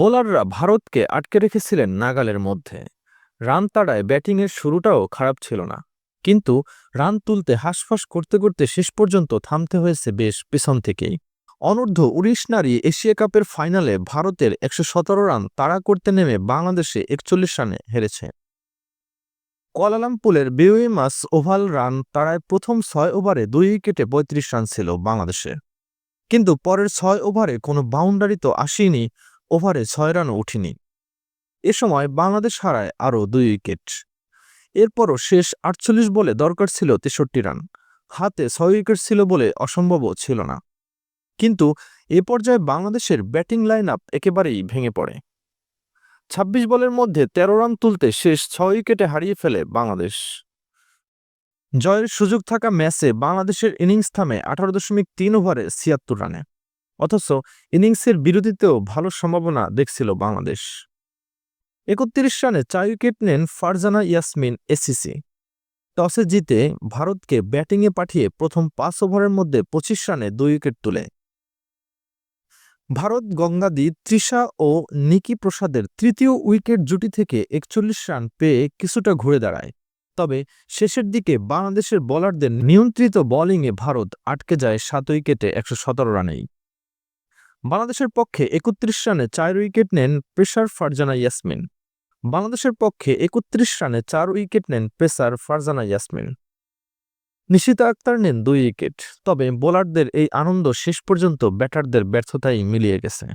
বোলাররা ভারতকে আটকে রেখেছিলেন নাগালের মধ্যে। রান তাড়ায় ব্যাটিংয়ের শুরুটাও খারাপ ছিল না। কিন্তু রান তুলতে হাঁসফাঁস করতে করতে শেষ পর্যন্ত থামতে হয়েছে বেশ পেছন থেকেই। অনূর্ধ্ব উনিশ নারী এশিয়া কাপের ফাইনালে ভারতের একশো সতেরো রান তাড়া করতে নেমে বাংলাদেশে একচল্লিশ রানে হেরেছে। কোয়ালালামপুরের বেউইমাস ওভাল রান তাড়ায় প্রথম ছয় ওভারে দুই উইকেটে পঁয়ত্রিশ রান ছিল বাংলাদেশে। কিন্তু পরের ছয় ওভারে কোনো বাউন্ডারি তো আসেনি ওভারে ছয় রানও উঠেনি এ সময় বাংলাদেশ হারায় আরও দুই উইকেট। এরপরও শেষ আটচল্লিশ বলে দরকার ছিল তেষট্টি রান। হাতে ছয় উইকেট ছিল বলে অসম্ভবও ছিল না। কিন্তু এ পর্যায়ে বাংলাদেশের ব্যাটিং লাইন আপ একেবারেই ভেঙে পড়ে। ২৬ বলের মধ্যে ১৩ রান তুলতে শেষ ছয় উইকেটে হারিয়ে ফেলে বাংলাদেশ। জয়ের সুযোগ থাকা ম্যাচে বাংলাদেশের ইনিংস থামে আঠারো দশমিক তিন ওভারে ছিয়াত্তর রানে। অথচ ইনিংসের বিরতিতেও ভালো সম্ভাবনা দেখছিল বাংলাদেশ। একত্রিশ রানে চার উইকেট নেন ফারজানা ইয়াসমিন এসিসি। টসে জিতে ভারতকে ব্যাটিংয়ে পাঠিয়ে প্রথম পাঁচ ওভারের মধ্যে পঁচিশ রানে দুই উইকেট তুলে। ভারত গঙ্গাদি তৃষা ও নিকি প্রসাদের তৃতীয় উইকেট জুটি থেকে একচল্লিশ রান পেয়ে কিছুটা ঘুরে দাঁড়ায়। তবে শেষের দিকে বাংলাদেশের বোলারদের নিয়ন্ত্রিত বোলিংয়ে ভারত আটকে যায় সাত উইকেটে একশো সতেরো রানেই। বাংলাদেশের পক্ষে একত্রিশ রানে চার উইকেট নেন পেসার ফারজানা ইয়াসমিন। বাংলাদেশের পক্ষে একত্রিশ রানে চার উইকেট নেন পেসার ফারজানা ইয়াসমিন। নিশিতা আক্তার নেন দুই উইকেট, তবে বোলারদের এই আনন্দ শেষ পর্যন্ত ব্যাটারদের ব্যর্থতাই মিলিয়ে গেছে।